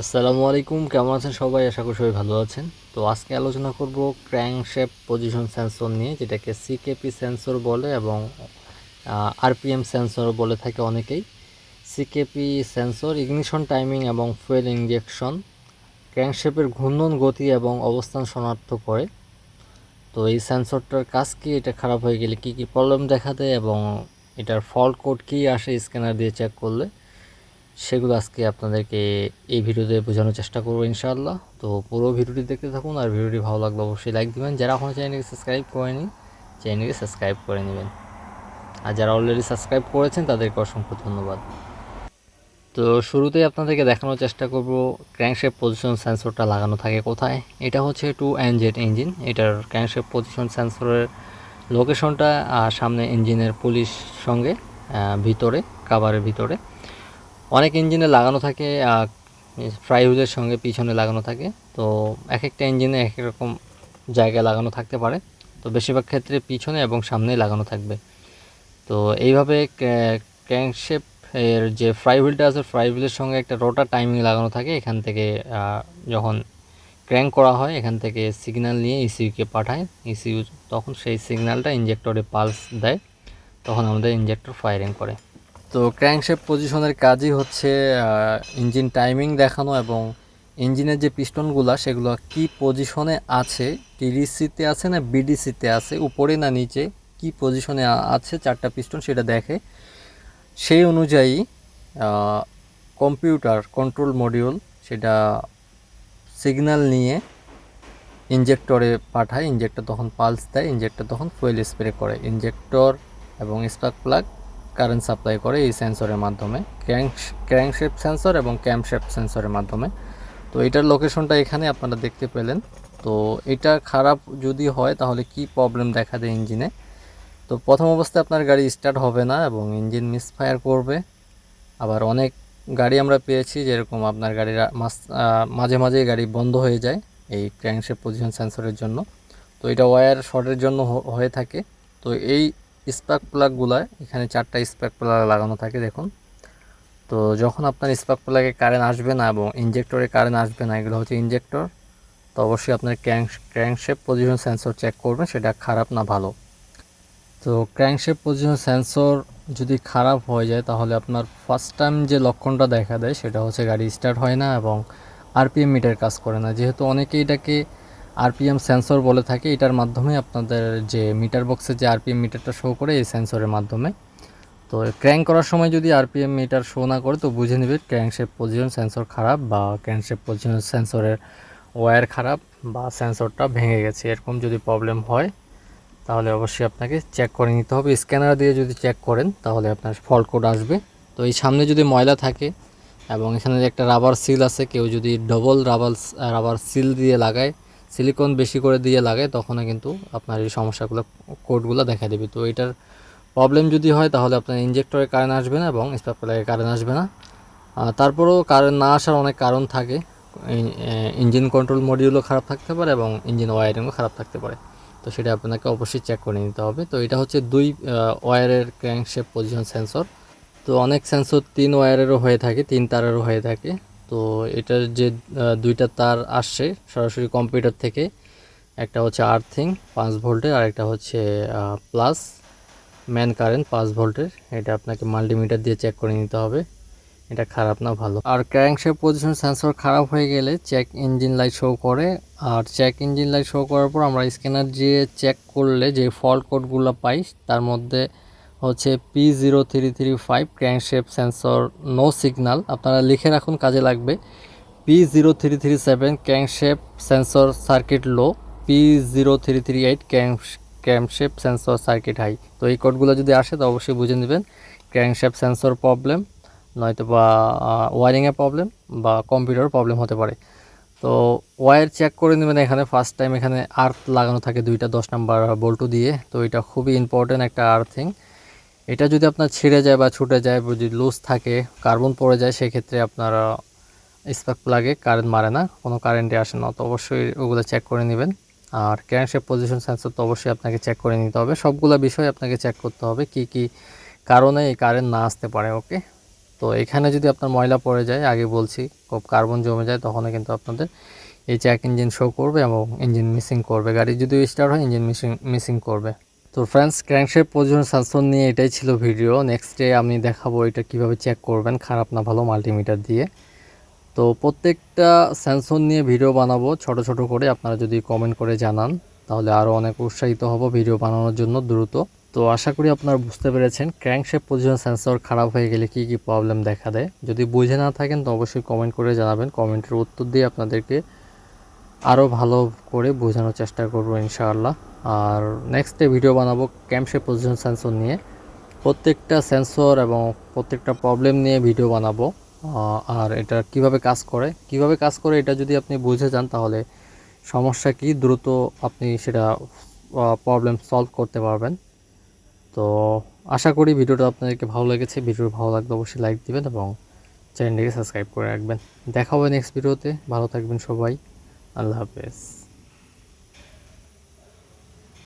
আসসালামু আলাইকুম, কেমন আছেন সবাই? আশা করি সবাই ভালো আছেন। তো আজকে আলোচনা করব ক্র্যাঙ্কশেপ পজিশন সেন্সর নিয়ে, যেটাকে সিকেপি সেন্সর বলে এবং আরপিএম সেন্সর বলে থাকে অনেকেই। সিকেপি সেন্সর, ইগনিশন টাইমিং এবং ফুয়েল ইঞ্জেকশন ক্র্যাঙ্কশেপের ঘূর্ণন গতি এবং অবস্থান শনাক্ত করে। তো এই সেন্সরটার কাজ কি? এটা খারাপ হয়ে গেলে কি কি প্রবলেম দেখা দেয় এবং এটার ফল্ট কোড কী আসে স্ক্যানার দিয়ে চেক করলে। সেগুলো আজকে আপনাদেরকে এই ভিডিওতে বোঝানোর চেষ্টা করব ইনশাআল্লাহ। তো পুরো ভিডিওটি দেখতে থাকুন আর ভিডিওটি ভালো লাগলে অবশ্যই লাইক দিবেন। যারা এখনও চ্যানেলকে সাবস্ক্রাইব করেনি চ্যানেলকে সাবস্ক্রাইব করে নেবেন। আর যারা অলরেডি সাবস্ক্রাইব করেছেন, তাদেরকে অসংখ্য ধন্যবাদ। তো শুরুতেই আপনাদেরকে দেখানোর চেষ্টা করব ক্র্যাঙ্কশেপ পজিশন সেন্সরটা লাগানো থাকে কোথায়? এটা হচ্ছে টু এনজেড ইঞ্জিন এটার ক্র্যাঙ্কশেপ পজিশন সেন্সরের লোকেশনটা সামনে ইঞ্জিনের পুলিশ সঙ্গে ভিতরে কাভারের ভিতরে। অনেক ইঞ্জিনে লাগানো থাকে ফ্রাই হুইলের সঙ্গে পিছনে লাগানো থাকে। তো এক একটা ইঞ্জিনে এক এক রকম জায়গায় লাগানো থাকতে পারে। তো বেশিরভাগ ক্ষেত্রে পিছনে এবং সামনেই লাগানো থাকবে। তো এইভাবে ক্র্যাঙ্কশেপ এর যে ফ্রাই হুইলটা আছে ফ্রাই হুইলের সঙ্গে একটা রোটার টাইমিং লাগানো থাকে। এখান থেকে যখন ক্র্যাঙ্ক করা হয়, এখান থেকে সিগন্যাল নিয়ে ইসিউকে পাঠায়। ইসিউ তখন সেই সিগন্যালটা ইঞ্জেক্টরে পালস দেয়। তখন আমাদের ইঞ্জেক্টর ফায়ারিং করে। তো ক্র্যাঙ্কশেপ পজিশনের কাজই হচ্ছে ইঞ্জিন টাইমিং দেখানো এবং ইঞ্জিনের যে পিস্টনগুলো, সেগুলো কি পজিশনে আছে, টিডিসিতে আছে না বিডিসিতে আছে, উপরে না নিচে, কি পজিশনে আছে, চারটা পিস্টন সেটা দেখে। সেই অনুযায়ী কম্পিউটার কন্ট্রোল মডিউল সেটা সিগন্যাল নিয়ে ইঞ্জেক্টরে পাঠায় ইঞ্জেক্টর তখন পালস দেয় ইঞ্জেক্টর তখন ফুয়েল স্প্রে করে। ইঞ্জেক্টর এবং স্পার্ক প্লাগ কারেন্ট সাপ্লাই করে এই সেন্সরের মাধ্যমে ক্র্যাঙ্ক ক্র্যাঙ্কশেপ সেন্সর এবং ক্যামশেপ সেন্সরের মাধ্যমে। তো এটার লোকেশনটা এখানে আপনারা দেখতে পেলেন। তো এটা খারাপ যদি হয়, তাহলে কি প্রবলেম দেখা দেয় ইঞ্জিনে তো প্রথম অবস্থায় আপনার গাড়ি স্টার্ট হবে না এবং ইঞ্জিন মিসফায়ার করবে। আবার অনেক গাড়ি আমরা পেয়েছি যেরকম আপনার গাড়ির মাঝে মাঝে গাড়ি বন্ধ হয়ে যায় এই ক্র্যাঙ্কশেপ পজিশন সেন্সরের জন্য। তো এটা ওয়্যার শর্টের জন্য হয়ে থাকে। তো এই স্পার্ক প্লাগগুলো এখানে চারটা স্পার্ক প্লাগ লাগানো থাকে, দেখুন। তো যখন আপনার স্পার্ক প্লাগে কারেন্ট আসবে না এবং ইঞ্জেক্টরে কারেন্ট আসবে না, এগুলো হচ্ছে ইঞ্জেক্টর তো অবশ্যই আপনার crank crankshaft position sensor check করবেন, সেটা খারাপ না ভালো। তো ক্র্যাঙ্কশেপ পজিশন সেন্সর যদি খারাপ হয়ে যায়, তাহলে আপনার ফার্স্ট টাইম যে লক্ষণটা দেখা দেয়, সেটা হচ্ছে গাড়ি স্টার্ট হয় না এবং আরপিএম মিটার কাজ করে না। যেহেতু অনেকে এটাকে আরপিএম সেন্সর বলে থাকে, এটার মাধ্যমে আপনাদের যে মিটার বক্সে যে আরপিএম মিটারটা শো করে, এই সেন্সরের মাধ্যমে। তো ক্র্যাঙ্ক করার সময় যদি আরপিএম মিটার শো না করে, তো বুঝে নেবে ক্র্যাঙ্কশেপ পজিশন সেন্সর খারাপ বা ক্র্যাঙ্কশেপ পজিশন সেন্সরের ওয়্যার খারাপ বা সেন্সরটা ভেঙে গেছে। এরকম যদি প্রবলেম হয়, তাহলে অবশ্যই আপনাকে চেক করে নিতে হবে। স্ক্যানার দিয়ে যদি চেক করেন, তাহলে আপনার ফল্ট কোড আসবে। তো এই সামনে যদি ময়লা থাকে এবং এখানে যে একটা রাবার সিল আছে, কেউ যদি ডবল রাবার রাবার সিল দিয়ে লাগায় সিলিকন বেশি করে দিয়ে লাগে, তখনও কিন্তু আপনার এই সমস্যাগুলো কোডগুলো দেখা দেবে। তো এটার প্রবলেম যদি হয়, তাহলে আপনার ইঞ্জেক্টরে কারেন্ট আসবে না এবং স্পার্ক কারেন্ট আসবে না। তারপরেও কারেন্ট না আসার অনেক কারণ থাকে। ইঞ্জিন কন্ট্রোল মডিউলও খারাপ থাকতে পারে এবং ইঞ্জিন ওয়ারিংও খারাপ থাকতে পারে। তো সেটা আপনাকে অবশ্যই চেক করে নিতে হবে। তো এটা হচ্ছে দুই ওয়্যারের ক্র্যাঙ্কশেপ পজিশন সেন্সর তো অনেক সেন্সর তিন ওয়্যারেরও হয়ে থাকে, তিন তারেরও হয়ে থাকে। তো এটার যে দুইটা তার আসছে সরাসরি কম্পিউটার থেকে, একটা হচ্ছে আর্থিং পাঁচ ভোল্টের আর একটা হচ্ছে প্লাস ম্যান কারেন্ট পাঁচ ভোল্টের। এটা আপনাকে মাল্টিমিটার দিয়ে চেক করে নিতে হবে। এটা খারাপ না, ভালো। আর ক্র্যাঙ্কশেপ পজিশন সেন্সর খারাপ হয়ে গেলে চেক ইঞ্জিন লাইট শো করে। আর চেক ইঞ্জিন লাইট শো করার পর আমরা স্ক্যানার দিয়ে চেক করলে যে ফল্ট কোডগুলো পাই, তার মধ্যে হচ্ছে P zero three three five crankshaft sensor no signal আপনারা লিখে রাখুন, কাজে লাগবে। P zero three three seven crankshaft sensor circuit low P zero three three eight crankshaft sensor circuit high তো এই কোডগুলো যদি আসে, তো অবশ্যই বুঝে নেবেন। ক্র্যাঙ্কশেপ সেন্সর প্রবলেম নয়তো বা ওয়ারিংয়ের প্রবলেম বা কম্পিউটার প্রবলেম হতে পারে। তো ওয়্যার চেক করে নেবেন এখানে। ফার্স্ট টাইম এখানে আর্থ লাগানো থাকে দুইটা, দশ নাম্বার বল্টু দিয়ে। তো এটা খুবই ইম্পর্টেন্ট একটা আর্থিং এটা যদি আপনার ছিঁড়ে যায় বা ছুটে যায় যদি লুজ থাকে কার্বন পড়ে যায়, সেক্ষেত্রে আপনার স্পার্ক প্লাগে কারেন্ট মারে না, কোনো কারেন্টে আসে না। তো অবশ্যই ওগুলো চেক করে নেবেন। আর ক্র্যাঙ্কশেপ পজিশন সেন্সর তো অবশ্যই আপনাকে চেক করে নিতে হবে। সবগুলো বিষয় আপনাকে চেক করতে হবে কি কি কারণে এই কারেন্ট না আসতে পারে ওকে তো এখানে যদি আপনার ময়লা পড়ে যায়, আগে বলছি, খুব কার্বন জমে যায়, তখনও কিন্তু আপনাদের এই চেক ইঞ্জিন শো করবে এবং ইঞ্জিন মিসিং করবে। গাড়ি যদি স্টার্ট হয় ইঞ্জিন মিসিং মিসিং করবে। তো ফ্রেন্ডস ক্র্যাঙ্কশেপ পজিশন সেন্সর নিয়ে এটাই ছিল ভিডিও নেক্সট ডে আমি দেখাবো এটা কীভাবে চেক করবেন, খারাপ না ভালো মাল্টিমিটার দিয়ে। তো প্রত্যেকটা সেন্সর নিয়ে ভিডিও বানাবো, ছোট ছোট করে। আপনারা যদি কমেন্ট করে জানান, তাহলে আরও অনেক উৎসাহিত হব ভিডিও বানানোর জন্য দ্রুত। তো আশা করি আপনারা বুঝতে পেরেছেন ক্র্যাঙ্কশেপ পজিশন সেন্সর খারাপ হয়ে গেলে কি কি প্রবলেম দেখা দেয়। যদি বুঝে না থাকেন, তো অবশ্যই কমেন্ট করে জানাবেন। কমেন্টের উত্তর দিয়ে আপনাদেরকে আরও ভালো করে বোঝানোর চেষ্টা করব, ইনশাআল্লাহ। আর নেক্সটে ভিডিও বানাবো ক্যাম্পশেপ পজিশন সেন্সর নিয়ে। প্রত্যেকটা সেন্সর এবং প্রত্যেকটা প্রবলেম নিয়ে ভিডিও বানাবো। আর এটা কীভাবে কাজ করে? কীভাবে কাজ করে এটা যদি আপনি বুঝে যান তাহলে সমস্যা কি? দ্রুত আপনি সেটা প্রবলেম সলভ করতে পারবেন। তো আশা করি ভিডিওটা আপনাদেরকে ভালো লেগেছে। ভিডিও ভালো লাগলে অবশ্যই লাইক দিবেন এবং চ্যানেলটিকে সাবস্ক্রাইব করে রাখবেন। দেখা হবে নেক্সট ভিডিওতে ভালো থাকবেন সবাই। আল্লাহ হাফেজ।